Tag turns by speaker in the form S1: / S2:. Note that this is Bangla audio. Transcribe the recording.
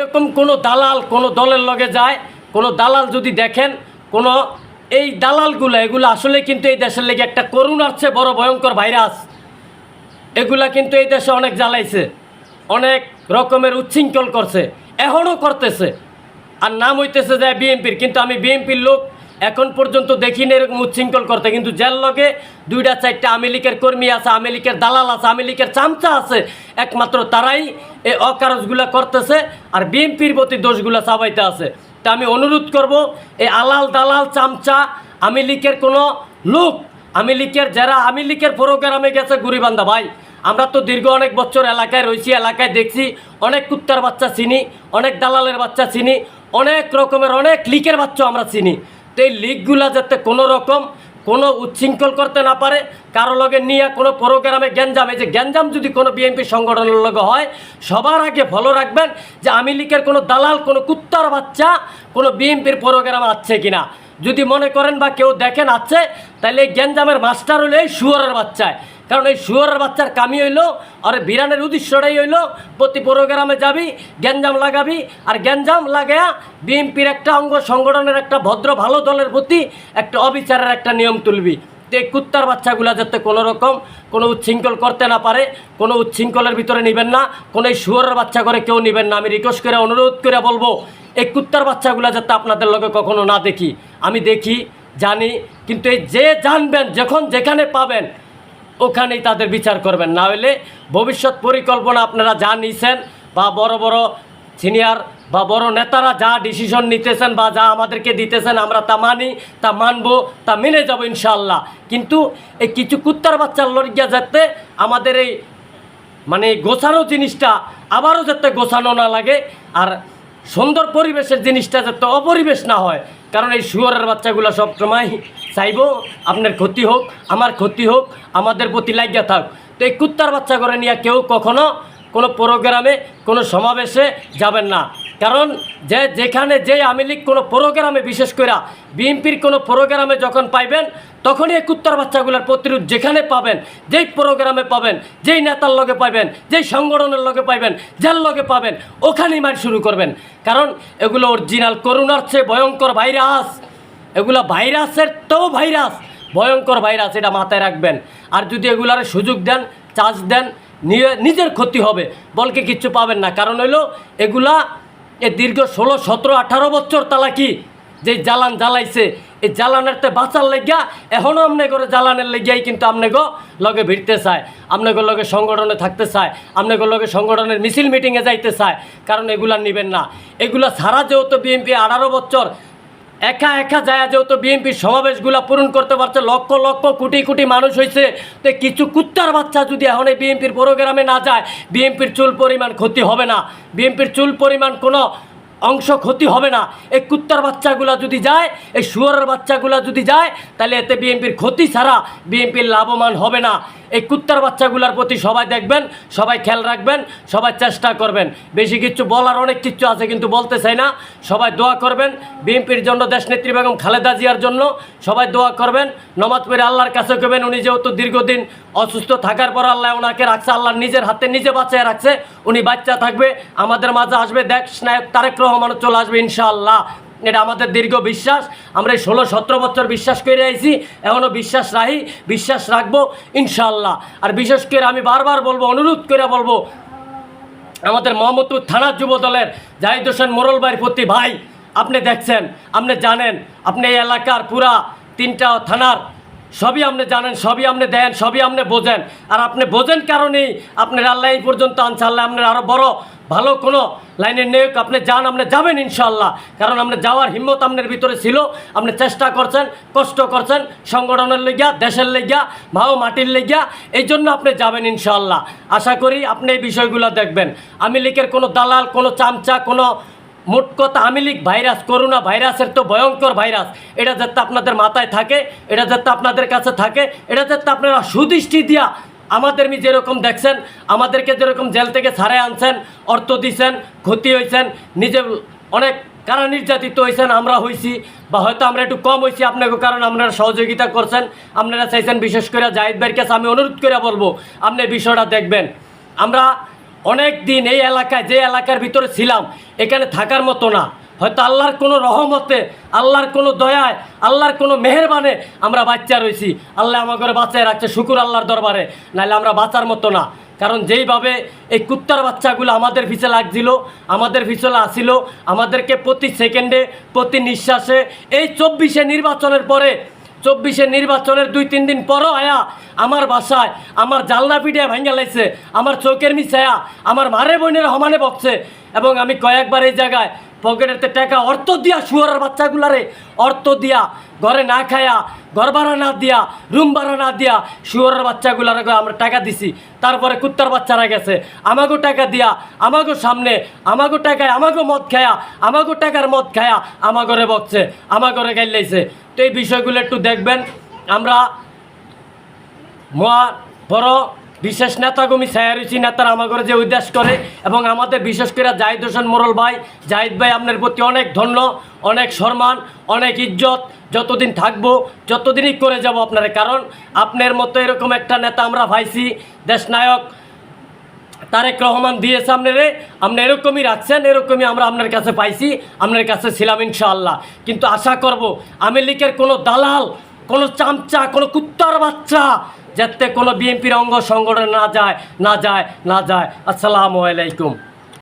S1: এরকম কোনো দালাল কোনো দলের লগে যায়, কোনো দালাল যদি দেখেন, কোনো এই দালালগুলো, এগুলো আসলে কিন্তু এই দেশের লেগে একটা করুণার চেয়ে বড় ভয়ঙ্কর ভাইরাস। এগুলা কিন্তু এই দেশে অনেক জ্বালাইছে, অনেক রকমের উচ্ছৃঙ্খল করছে এখনও করতেছে। আর নাম হইতেছে যায় বিএনপির, কিন্তু আমি বিএনপির লোক এখন পর্যন্ত দেখিনি এরকম উচ্ছৃঙ্খল করতে, কিন্তু যার লগে দুইটা, চারটা আওয়ামী লীগের কর্মী আছে আওয়ামী লীগের দালাল আছে আওয়ামী লীগের চামচা আছে, একমাত্র তারাই এই অকারজগুলা করতেছে আর বিএনপির প্রতি দোষগুলা চাবাইতে আছে। তা আমি অনুরোধ করব, এই আলাল দালাল চামচা আওয়ামী লীগের কোনো লোক আমি লীগের যারা আমি লীগের প্রোগ্রামে গেছে গুরিবান্ধা ভাই। আমরা তো দীর্ঘ অনেক বছর এলাকায় রয়েছি, এলাকায় দেখছি অনেক কুত্তার বাচ্চা চিনি, অনেক দালালের বাচ্চা চিনি, অনেক রকমের, অনেক লিকের বাচ্চা আমরা চিনি। তো এই লিগগুলা যাতে কোনো রকম কোনো উচ্ছৃঙ্খল করতে না পারে, কারও লগে নিয়ে কোনো প্রোগ্রামে গ্যাঞ্জাম, এই যে গ্যাঞ্জাম যদি কোনো বিএনপি সংগঠনের লগে হয়, সবার আগে ফলো রাখবেন যে আমি লীগের কোনো দালাল, কোনো কুত্তার বাচ্চা কোনো বিএনপির প্রোগ্রামে আছে কিনা। যদি মনে করেন বা কেউ দেখেন আছে তাহলে এই গ্যাঞ্জামের মাস্টার হলে এই শুয়ারের বাচ্চায়। কারণ এই শুয়ারের বাচ্চার কামি হইল, আর বিরানের উদ্দেশ্যটাই হইল, প্রতি প্রোগ্রামে যাবি, গ্যাঞ্জাম লাগাবি, আর গ্যাঞ্জাম লাগায়া বিএনপির একটা অঙ্গ সংগঠনের একটা ভদ্র ভালো দলের প্রতি একটা অবিচারের একটা নিয়ম তুলবি। তো এই কুত্তার বাচ্চাগুলা যাতে কোনো রকম কোনো উচ্ছৃঙ্খল করতে না পারে, কোনো উচ্ছৃঙ্খলের ভিতরে নেবেন না, কোনো এই শুয়ারের বাচ্চা করে কেউ নেবেন না। আমি রিকোয়েস্ট করে, অনুরোধ করে বলব, এই কুত্তার বাচ্চাগুলা যাতে আপনাদের লগে কখনো না দেখি। আমি দেখি, জানি, কিন্তু এই যে জানবেন, যখন যেখানে পাবেন ওখানেই তাদের বিচার করবেন। না হলে ভবিষ্যৎ পরিকল্পনা আপনারা যা নিছেন বা বড় বড় সিনিয়র বা বড় নেতারা যা ডিসিশন নিতেছেন বা যা আমাদেরকে দিতেছেন, আমরা তা মানি, তা মানব, তা মেনে যাব ইনশাল্লাহ কিন্তু এই কিছু কুত্তার বাচ্চার লড়িয়া যাতে আমাদের এই মানে গোছানো জিনিসটা আবারও যাতে গোছানো না লাগে আর সুন্দর পরিবেশের জিনিসটা যাতে অপরিবেশ না হয়। কারণ এই শুয়ারের বাচ্চাগুলো সবসময় চাইব, আপনার ক্ষতি হোক, আমার ক্ষতি হোক, আমাদের প্রতি লাগিয়া থাক। তো এই কুত্তার বাচ্চা করে নিয়ে কেউ কখনো কোনো প্রোগ্রামে, কোনো সমাবেশে যাবেন না। কারণ যে, যেখানে যে আমি লীগ কোনো প্রোগ্রামে, বিশেষ করে বিএনপির কোনো প্রোগ্রামে যখন পাইবেন, তখনই এই কুত্তার বাচ্চাগুলোর প্রতিরোধ যেখানে পাবেন, যেই প্রোগ্রামে পাবেন, যেই নেতার লগে পাইবেন, যেই সংগঠনের লগে পাইবেন, যার লগে পাবেন, ওখানেই মার শুরু করবেন। কারণ এগুলো অরিজিনাল করুণার চেয়ে ভয়ঙ্কর ভাইরাস। এগুলো ভাইরাসের তো ভাইরাস, ভয়ঙ্কর ভাইরাস এটা মাথায় রাখবেন। আর যদি এগুলার সুযোগ দেন চার্জ দেন নিজের ক্ষতি হবে, বলকে কিচ্ছু পাবেন না। কারণ হইল, এগুলা এ দীর্ঘ ষোলো, সতেরো, আঠারো বছর তালা কি? যে জ্বালান জ্বালাইছে এই জ্বালানের তে বাঁচার লেগিয়া এখনও আমনে করে জ্বালানের লেগিয়াই কিন্তু আমনে গো লগে ভিড়তে চায় আমনে গো লগে সংগঠনে থাকতে চায় আমনে গো লগে সংগঠনের মিছিল মিটিংয়ে যাইতে চায়, কারণ এগুলা নেবেন না। এগুলা ছাড়া যেহেতু বিএনপি আঠারো বছর একা একা যায় যেহেতু বিএনপির সমাবেশগুলা পূরণ করতে পারছে, লক্ষ লক্ষ কোটি কোটি মানুষ হয়েছে তো কিছু কুত্তার বাচ্চা যদি এখন এই বিএনপির প্রোগ্রামে না যায়, বিএনপির চুল পরিমাণ ক্ষতি হবে না। বিএনপির চুল পরিমাণ কোনো অংশ ক্ষতি হবে না। এই কুত্তার বাচ্চাগুলা যদি যায়, এই শুয়ারের বাচ্চাগুলা যদি যায়, তাহলে এতে বিএনপির ক্ষতি ছাড়া বিএনপির লাভবান হবে না। এই কুত্তার বাচ্চাগুলার প্রতি সবাই দেখবেন, সবাই খেয়াল রাখবেন, সবাই চেষ্টা করবেন। বেশি কিছু বলার অনেক কিছু আছে, কিন্তু বলতে চাই না। সবাই দোয়া করবেন। বিএনপির জন্য দেশনেত্রী বেগম খালেদা জিয়ার জন্য সবাই দোয়া করবেন। নমাজ পড়ে আল্লাহর কাছে করবেন উনি যেহেতু দীর্ঘদিন অসুস্থ থাকার পর আল্লাহ ওনাকে রাখছে আল্লাহর নিজের হাতে নিজে বাঁচিয়ে রাখছে, উনি বাচ্চা থাকবে, আমাদের মাঝে আসবে, দেখ স্নায়ক তারেক রহমানও চলে আসবে, ইনশাআল্লাহ। এটা আমাদের দীর্ঘ বিশ্বাস। আমরা এই ষোলো সতেরো বছর বিশ্বাস করে আইছি এখনও বিশ্বাস রাখি, বিশ্বাস রাখব ইনশাল্লাহ আর বিশেষ করে আমি বারবার বলব, অনুরোধ করে বলব, আমাদের মোহাম্মদপুর থানার যুব দলের জাহিদ হোসেন মোরল ভাইয়ের প্রতি, ভাই, আপনি দেখছেন, আপনি জানেন, আপনি এই এলাকার পুরা তিনটা থানার সবই আপনি জানেন, সবই আপনি দেন, সবই আপনি বোঝেন। আর আপনি বোঝেন কারণেই আপনার আল্লাহ এই পর্যন্ত আনছে। আল্লাহ আপনার আরও বড়, ভালো কোনো লাইনের নেক আপনি যান, আপনি যাবেন ইনশাল্লাহ কারণ আপনি যাওয়ার হিম্মত আপনার ভিতরে ছিল। আপনি চেষ্টা করছেন, কষ্ট করছেন, সংগঠনের লেগিয়া, দেশের লেগিয়া ভাও মাটির লেগিয়া, এই জন্য আপনি যাবেন ইনশাল্লাহ আশা করি আপনি এই বিষয়গুলো দেখবেন। আমি লীগের কোনো দালাল, কোনো চামচা, কোনো মোট কথা আমি লীগ ভাইরাস, করোনা ভাইরাসের তো ভয়ঙ্কর ভাইরাস। এটা যাতে আপনাদের মাথায় থাকে, এটা যাতে আপনাদের কাছে থাকে, এটা যাতে আপনারা সুদৃষ্টি দিয়া আমাদের মি যেরকম দেখছেন, আমাদেরকে যেরকম জেল থেকে ছাড়ে আনছেন, অর্থ দিছেন, ক্ষতি হয়েছেন নিজে অনেক কারা নির্যাতিত হয়েছেন আমরা হয়েছি বা হয়তো আমরা একটু কম হয়েছি আপনাকে কারণ আপনারা সহযোগিতা করছেন, আপনারা চাইছেন বিশেষ করে জাহিদ ভাইয়ের কাছে আমি অনুরোধ করে বলব, আপনি বিষয়টা দেখবেন। আমরা অনেক দিন এই এলাকায়, যে এলাকার ভিতরে ছিলাম, এখানে থাকার মতো না। হয়তো আল্লাহর কোনো রহমতে, আল্লাহর কোনো দয়ায়, আল্লাহর কোনো মেহেরবানে আমরা বাচ্চা রয়েছি। আল্লাহ আমাকে বাঁচায় রাখছে, শুকুর আল্লাহর দরবারে। নাহলে আমরা বাঁচার মতো না। কারণ যেইভাবে এই কুত্তার বাচ্চাগুলো আমাদের পিছে লাগছিল, আমাদের পিছনে আসিল আমাদেরকে প্রতি সেকেন্ডে, প্রতি নিঃশ্বাসে, এই চব্বিশে নির্বাচনের পরে চব্বিশের নির্বাচনের দুই, তিন দিন পরও আয়া আমার বাসায়, আমার জালনা পিঠে ভাঙ্গা লাইছে, আমার চোখের মিছায়া আমার মারে বোনের সমানে বকছে। এবং আমি কয়েকবার এই জায়গায় পকেটেতে টাকা অর্থ দিয়া শুয়ারের বাচ্চাগুলারে অর্থ দিয়া ঘরে না খায়া, ঘর ভাড়া না দিয়া, রুম ভাড়া না দিয়া শুয়ারের বাচ্চাগুলারে আমরা টাকা দিছি। তারপরে কুত্তার বাচ্চারা গেছে। আমাকেও টাকা দিয়া আমাকেও সামনে আমাকেও টাকায় আমাকেও মদ খায়া আমাকেও টাকার মদ খায়া আমার আমাগরে বকছে, আমাগরে গাইলাইছে। তো এই বিষয়গুলো একটু দেখবেন। আমরা মহা বড় বিশেষ নেতাগমি ছায়ারুচি নেতারা আমাদের যে উদ্দেশ করে এবং আমাদের বিশেষ করে জাহিদ হোসেন মোরল ভাই। জাহিদ ভাই আপনার প্রতি অনেক ধন্য, অনেক সম্মান, অনেক ইজ্জত। যতদিন থাকব, যতদিনই করে যাব আপনার কারণ, আপনার মতো এরকম একটা নেতা আমরা ভাইছি দেশনায়ক তারেক রহমান দিয়েছে আপনারে, আপনি এরকমই রাখছেন, এরকমই আমরা আপনার কাছে পাইছি, আপনার কাছে ছিলাম ইনশাআল্লাহ। কিন্তু আশা করব, আওয়ামী লীগের কোনো দালাল, কোনো চামচা, কোনো কুত্তার বাচ্চা যাতে কোনো বিএনপির অঙ্গ সংগঠন না যায় না যায় না যায়। আসসালামু আলাইকুম।